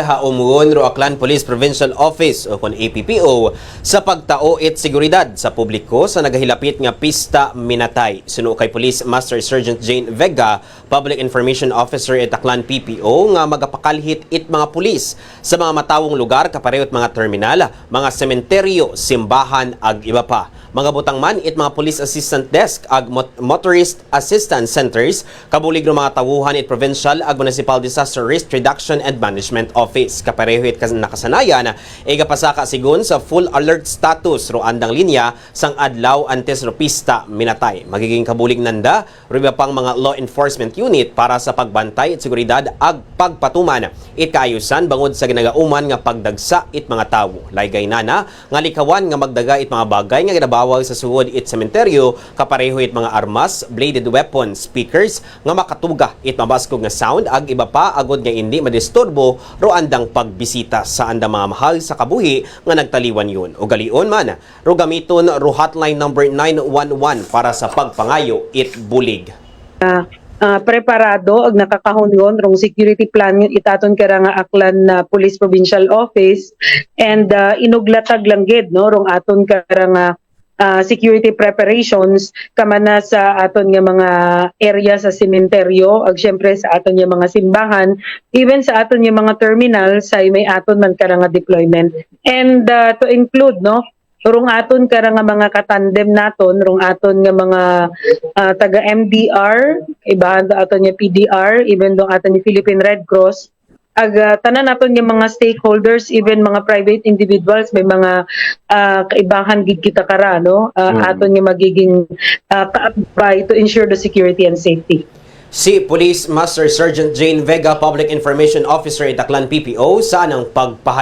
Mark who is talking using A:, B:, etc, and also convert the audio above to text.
A: Haumuon ro Aklan Police Provincial Office o kon APPO sa pagtao it seguridad sa publiko sa nagahilapit nga pista minatay. Suno kay Police Master Sergeant Jane Vega, Public Information Officer at Aklan PPO nga magapakalhit it mga pulis sa mga matawong lugar kaparehot mga terminal, mga sementeryo, simbahan ag iba pa. Mga butang man it mga police assistant desk ag mot- motorist assistance centers kabulig ng mga tawuhan it provincial ag municipal disaster risk reduction and management office. Kapareho it kas nakasanayan iga pasaka sigon sa full alert status ro andang linya sang adlaw antes ro pista minatay. Magiging kabulig nanda riba pang mga law enforcement unit para sa pagbantay at seguridad ag pagpatuman it kaayusan bangod sa ginagauman nga pagdagsa it mga tawo. Laygay nana nga likawan nga magdaga it mga bagay nga ginabawag sa suod it sementeryo kapareho it mga armas bladed weapons speakers nga makatuga it mabaskog nga sound ag iba pa agod nga hindi madisturbo ro andang pagbisita sa andang mga mahal sa kabuhi nga nagtaliwan yun. O galion man ro gamiton ro hotline number 911 para sa pagpangayo it bulig
B: ah, preparado ag nakakahungon rong security plan yung itaton kara nga aklan na Police Provincial Office. And ah, inuglatag lang gid no? Rong aton kara nga ah, security preparations. Kamana sa aton nga mga area sa sementeryo ag syempre sa aton nga mga simbahan. Even sa aton nga mga terminal sa may aton man kara nga deployment. And ah, to include no? Rong aton kara nga mga katandem naton rong aton nga mga ah, taga MDR, ibahan do aton nga PDR, even do aton nga Philippine Red Cross, ag ah, tanan naton nga mga stakeholders, even mga private individuals, may mga ah, kaibahan gid kita kara no, Ah,
A: Mm.
B: aton nga magiging uh, kaabay to ensure the security and safety.
A: Si Police Master Sergeant Jane Vega, Public Information Officer at Aklan PPO, saan ang pagpahay